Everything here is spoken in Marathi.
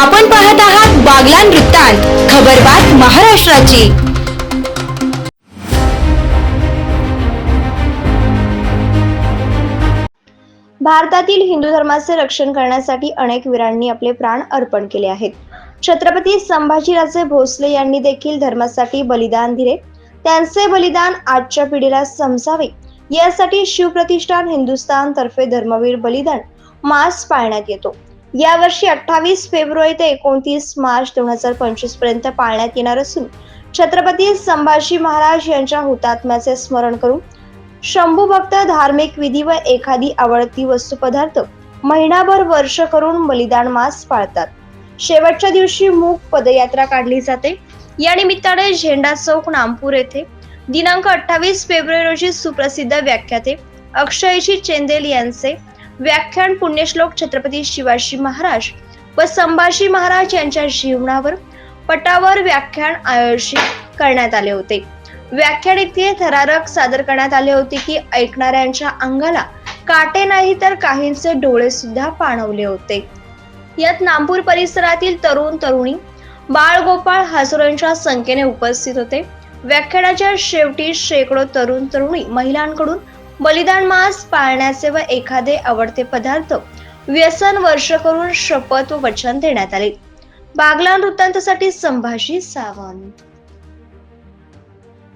आपण पाहत आहात बागलान वृत्तांत खबरबात महाराष्ट्राची. भारतातील हिंदू धर्माचे रक्षण करण्यासाठी अनेक वीरांनी आपले प्राण अर्पण केले आहेत. छत्रपती संभाजीराजे भोसले यांनी देखील धर्मासाठी बलिदान दिले. त्यांचे बलिदान आजच्या पिढीला समजावे. यासाठी शिवप्रतिष्ठान हिंदुस्थान तर्फे धर्मवीर बलिदान मास पाळण्यात येतो. यावर्षी अठ्ठावीस फेब्रुवारी ते एकोणतीस मार्च दोन हजार पंचवीसपर्यंत पाळण्यात येणार असून छत्रपती संभाजी महाराज यांच्या हुतात्म्याचे स्मरण करून शंभू भक्त धार्मिक विधी व एखादी आवडती वस्तुपदार्थ महिनाभर वर्ष करून बलिदान मास पाळतात. शेवटच्या दिवशी मूक पदयात्रा काढली जाते. या निमित्ताने झेंडा चौक नामपूर येथे दिनांक अठ्ठावीस फेब्रुवारी रोजी सुप्रसिद्ध व्याख्याते अक्षयजी चेंदेल यांचे व्याख्यान पुण्यश्लोक छत्रपती शिवाजी महाराज व संभाजी महाराज यांच्या जीवनावर पटावर व्याख्यान आयोजित करण्यात आले होते. व्याख्यान इतके थरारक सादर करण्यात आले होते की ऐकणाऱ्यांच्या अंगाला काटे नाही तर काहींचे डोळे सुद्धा पाणवले होते. यात नामपूर परिसरातील तरुण तरुणी बाळगोपाळ हसरोंच्या संख्येने उपस्थित होते. व्याख्यानाच्या शेवटी शेकडो तरुण तरुणी महिलांकडून बलिदान मास पाळण्याचे व एखादे आवडते पदार्थ व्यसन वर्ष करून शपथ व वचन देण्यात आले. बागलान वृत्तांतासाठी संभाजी सावंत.